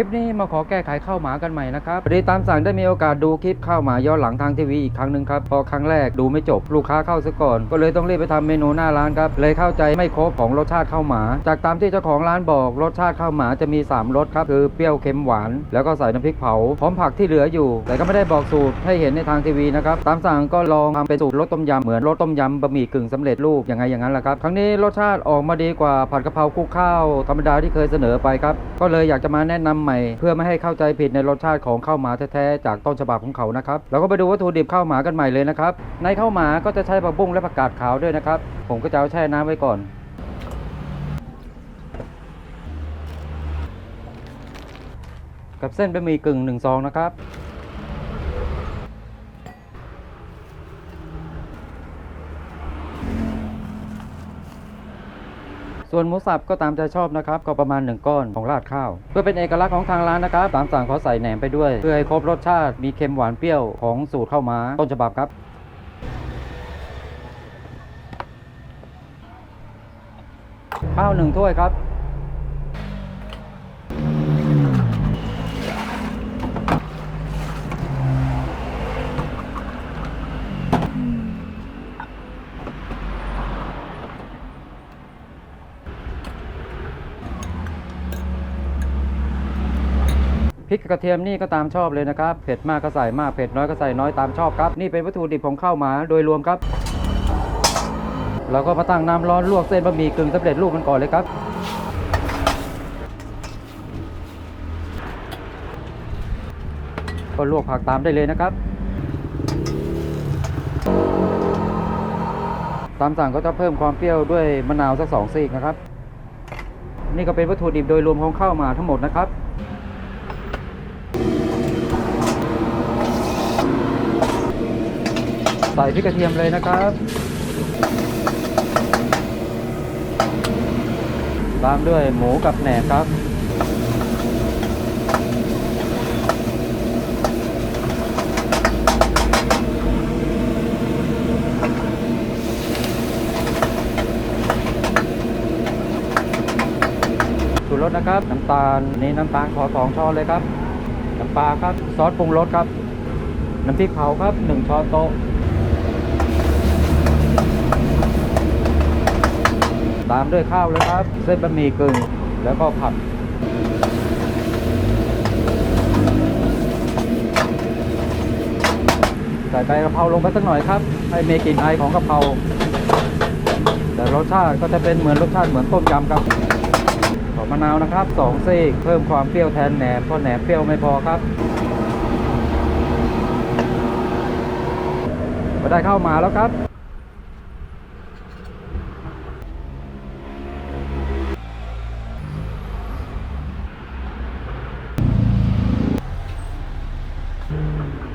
คลิปนี้มาขอแก้ไขข้าวหมากันใหม่นะครับพอดีตามสั่งได้มีโอกาสดูคลิปข้าวหมาย้อนหลังทางทีวีอีกครั้งหนึ่งครับ พอครั้งแรกดูไม่จบลูกค้าเข้าซะก่อน ก็เลยต้องรีบไปทำเมนูหน้าร้านครับ เลยเข้าใจไม่ครบของรสชาติข้าวหมา จากตามที่เจ้าของร้านบอกรสชาติข้าวหมาจะมี 3รสครับ คือเปรี้ยวเค็มหวาน แล้วก็ใส่น้ำพริกเผา พร้อมผักที่เหลืออยู่ แต่ก็ไม่ได้บอกสูตรให้เห็นในทางทีวีนะครับ ตามสั่งก็ลองทำเป็นสูตรรสต้มยำเหมือนรสต้มยำบะหมี่กึ่งสำเร็จรูปยังไงอย่างนั้นแหละครับ ครั้งนี้รสชาติออกมาดีกว่าผัดกะเพราคุกข้าวธรรมดาที่เคยเสนอไปครับ ก็เลยอยากจะมาแนะนำใหม่ เพื่อไม่ให้เข้าใจผิดในรสชาติของข้าวหมาแท้ๆจากต้นฉบับของเขานะครับเราก็ไปดูวัตถุดิบข้าวหมากันใหม่เลยนะครับในข้าวหมาก็จะใช้ผักบุ้งและผักกาดขาวด้วยนะครับผมก็จะเอาแช่น้ำไว้ก่อนกับเส้นบะหมี่กึ่งหนึ่งซองนะครับ ส่วนหมูสับก็ตามใจชอบนะครับก็ประมาณ 1 ก้อนของราดข้าว เพื่อเป็นเอกลักษณ์ของทางร้านนะครับตามสั่งขอใส่แหนมไปด้วย เพื่อให้ครบรสชาติมีเค็มหวานเปรี้ยวของสูตรข้าวหมาต้นฉบับครับข้าวหนึ่งถ้วยครับ พริกกระเทียมนี่ก็ตามชอบเลยนะครับ เผ็ดมากก็ใส่มาก เผ็ดน้อยก็ใส่น้อยตามชอบครับ นี่เป็นวัตถุดิบของข้าวหมาโดยรวมครับเราก็มาตั้งน้ำร้อนลวกเส้นบะหมี่กึ่งสำเร็จรูปกันก่อนเลยครับ ก็ลวกผักตามได้เลยนะครับ ตามสั่งก็จะเพิ่มความเปรี้ยวด้วยมะนาวสักสองซีกนะครับ นี่ก็เป็นวัตถุดิบโดยรวมของข้าวหมาทั้งหมดนะครับ ใส่พริกกระเทียมเลยนะครับตามด้วยหมูกับแหนมครับ สูตรรสนะครับ น้ำตาลนี่น้ำตาลขอสองช้อนเลยครับ น้ำปลาครับ ซอสปรุงรสครับ น้ำพริกเผาครับหนึ่งช้อนโต๊ะตามด้วยข้าวเลยครับ เส้นบะหมี่กึ่งแล้วก็ผักใส่ใบกะเพราลงไปสักหน่อยครับ ให้มีกลิ่นไอของกะเพราแต่รสชาติก็จะเป็นเหมือนรสชาติเหมือนต้มยำครับขอมะนาวนะครับสองซีกเพิ่มความเปรี้ยวแทนแหนมเพราะแหนมเปรี้ยวไม่พอครับ ได้เข้ามาแล้วครับ Thank.